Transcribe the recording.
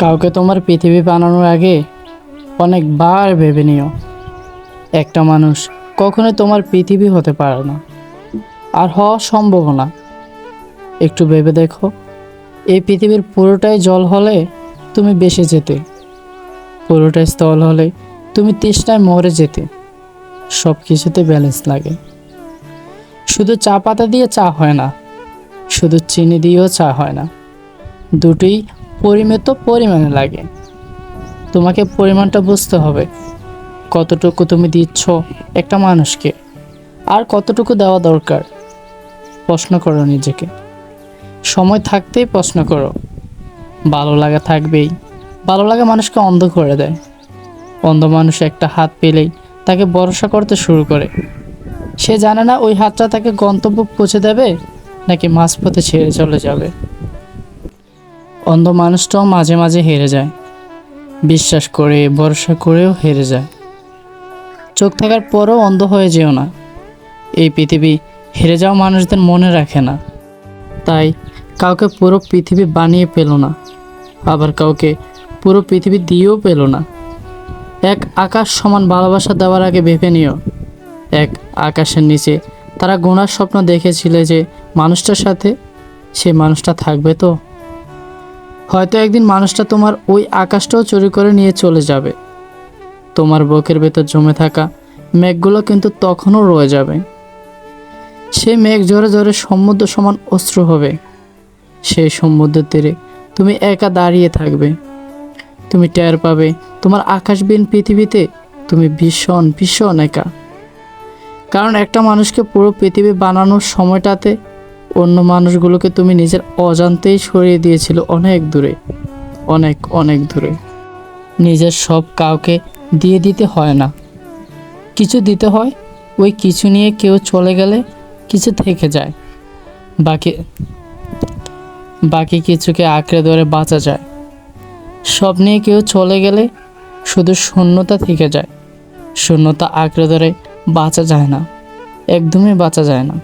কাউকে তোমার পৃথিবী বানানোর আগে অনেকবার ভেবে নিও। একটা মানুষ কখনোই তোমার পৃথিবী হতে পারে না, আর হওয়া সম্ভব না। একটু ভেবে দেখো, এই পৃথিবীর পুরোটাই জল হলে তুমি বেসে যেতে। পুরোটাই স্থল হলে তুমি তৃষ্ণায় মরে যেতে। সব কিছুতে ব্যালেন্স লাগে। শুধু চা পাতা দিয়ে চা হয় না, শুধু চিনি দিয়েও চা হয় না। দুটোই পরিমিত পরিমাণে লাগে। তোমাকে পরিমাণটা বুঝতে হবে। কতটুকু তুমি দিচ্ছ একটা মানুষকে, আর কতটুকু দেওয়া দরকার? প্রশ্ন করো নিজেকে। সময় থাকতেই প্রশ্ন করো। ভালো লাগা থাকবেই। ভালো লাগা মানুষকে অন্ধ করে দেয়। অন্ধ মানুষ একটা হাত পেলেই তাকে ভরসা করতে শুরু করে। সে জানে না ওই হাতটা তাকে গন্তব্য পৌঁছে দেবে, নাকি মাঝপথে ছেড়ে চলে যাবে। অন্ধ মানুষটাও মাঝে মাঝে হেরে যায়। বিশ্বাস করে, ভরসা করেও হেরে যায়। চোখ থাকার পরও অন্ধ হয়ে যেও না। এই পৃথিবী হেরে যাওয়া মানুষদের মনে রাখে না। তাই কাউকে পুরো পৃথিবী বানিয়ে পেল না। আবার কাউকে পুরো পৃথিবী দিয়েও পেল না। এক আকাশ সমান ভালোবাসা দেওয়ার আগে ভেবে নিও। এক আকাশের নিচে তারা গোনার স্বপ্ন দেখেছিল যে মানুষটার সাথে সে মানুষটা থাকবে তো? হয়তো একদিন মানুষটা তোমার ওই আকাশটাও চুরি করে নিয়ে চলে যাবে। তোমার বুকের ভেতর জমে থাকা মেঘগুলো কিন্তু তখনও রয়ে যাবে। সেই মেঘ জোরে জোরে সমুদ্র সমান অস্ত্র হবে। সেই সমুদ্রের তীরে তুমি একা দাঁড়িয়ে থাকবে। তুমি টের পাবে তোমার আকাশবিহীন পৃথিবীতে তুমি ভীষণ ভীষণ একা। কারণ একটা মানুষকে পুরো পৃথিবী বানানোর সময়টাতে অন্য মানুষগুলোকে তুমি নিজের অজান্তেই সরিয়ে দিয়েছিল অনেক দূরে, অনেক অনেক দূরে। নিজের সব কাউকে দিয়ে দিতে হয় না। কিছু দিতে হয়, ওই কিছু নিয়ে কেউ চলে গেলে কিছু থেকে যায়। বাকি বাকি কিছুকে আঁকড়ে ধরে বাঁচা যায়। সব নিয়ে কেউ চলে গেলে শুধু শূন্যতা থেকে যায়। শূন্যতা আঁকড়ে ধরে বাঁচা যায় না, একদমই বাঁচা যায় না।